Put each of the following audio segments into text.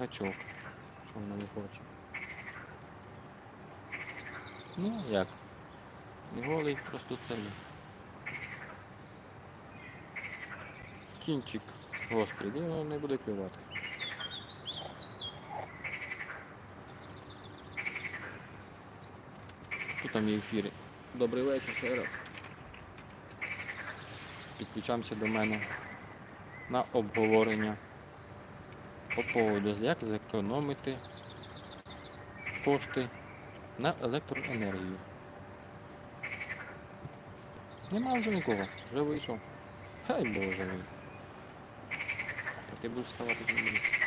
гачок. Що вона не хоче. Ну, як? Не голий, просто це. Кінчик гострий, воно не буде клювати. Хто там є ефірі? Добрий вечір ще раз. Підключаємося до мене на обговорення по поводу, як зекономити кошти на електроенергію. Нема вже нікого, вже вийшов. Хай Боже мій. Ти будеш вставати чи не?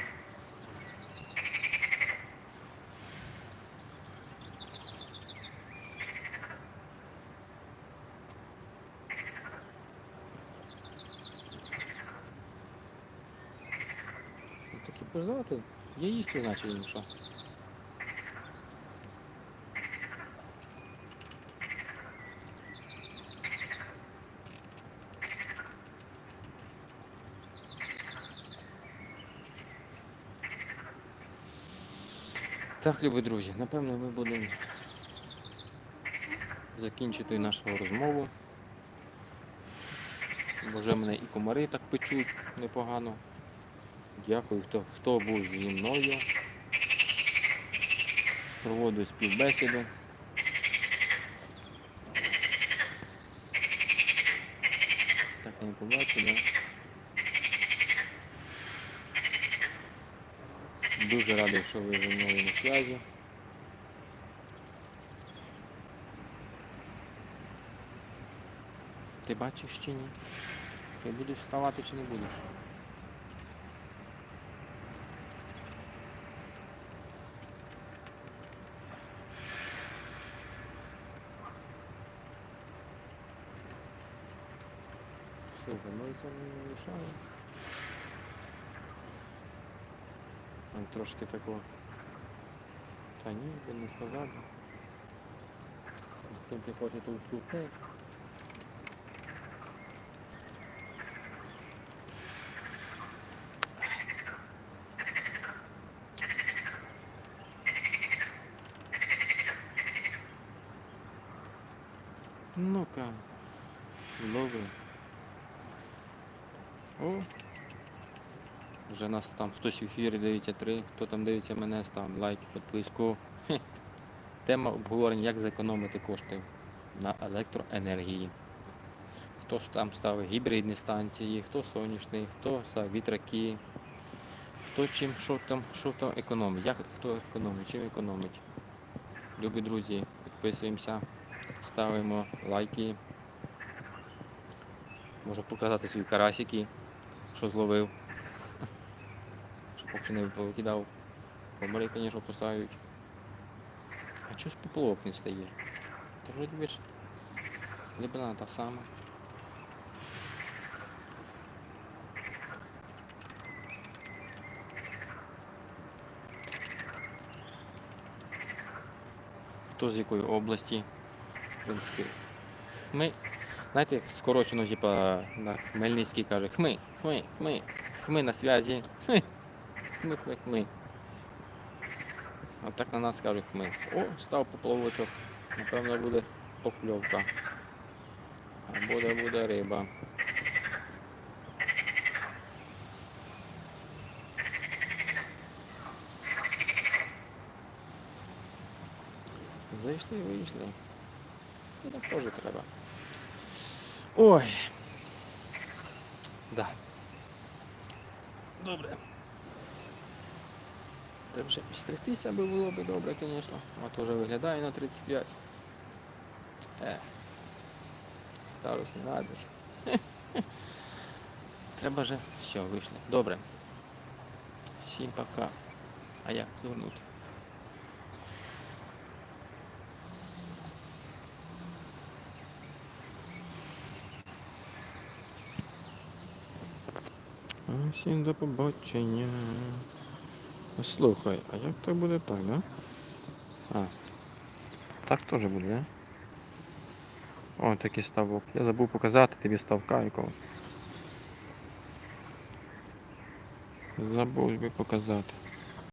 Так і пождати. Є їсти, значить, їм що. Так, любі друзі, напевно, ми будемо закінчити нашу розмову. Бо вже мене і комари так печуть непогано. Дякую, хто, хто був зі мною. Проводив співбесіду. Так не побачив, да? Дуже радий, що ви зі мною на зв'язі. Ти бачиш чи ні? Ти будеш вставати чи не будеш? Слухай, ну це не мішає. Там трошки такого. Та ні, я не сказав. Хто не хоче, то вступне. Ну-ка, добре. О, вже нас там хтось в ефірі дивиться три, хто там дивиться мене, став лайк, підписку. Тема обговорення, як зекономити кошти на електроенергії. Хто там ставить гібридні станції, хто сонячний, хто ставить вітраки, хто чим, що там, що там економить, як хто економить, чим економить. Любі друзі, підписуємося, ставимо лайки. Можу показати свої карасики, що зловив. Що поки не повикидав. Комари, звісно, кусають. А чого ж поплавок не стає? Та вроді би глибина та сама. Хто з якої області? В принципі. Ми, знаєте, як скорочено, типа на Хмельницький каже хми, хми, хми, хми на зв'язі. Хми, хми, хми, хми. А так на нас кажуть хми. О, став поплавочок. Напевно буде покльовка. А буде буде риба. Зайшли, вийшли. Ну, теж треба. Ой. Да. Добре. Треба вже підстригтися би було б добре, звісно. А то вже виглядає на 35. Е. Старості радість. Треба вже все, вийшли. Добре. Всім пока. А як звернути? Всім до побачення. Слухай, а як то буде так, да? А. Так теж буде, да? О, такий ставок. Я забув показати тобі ставка якого. Забув би показати.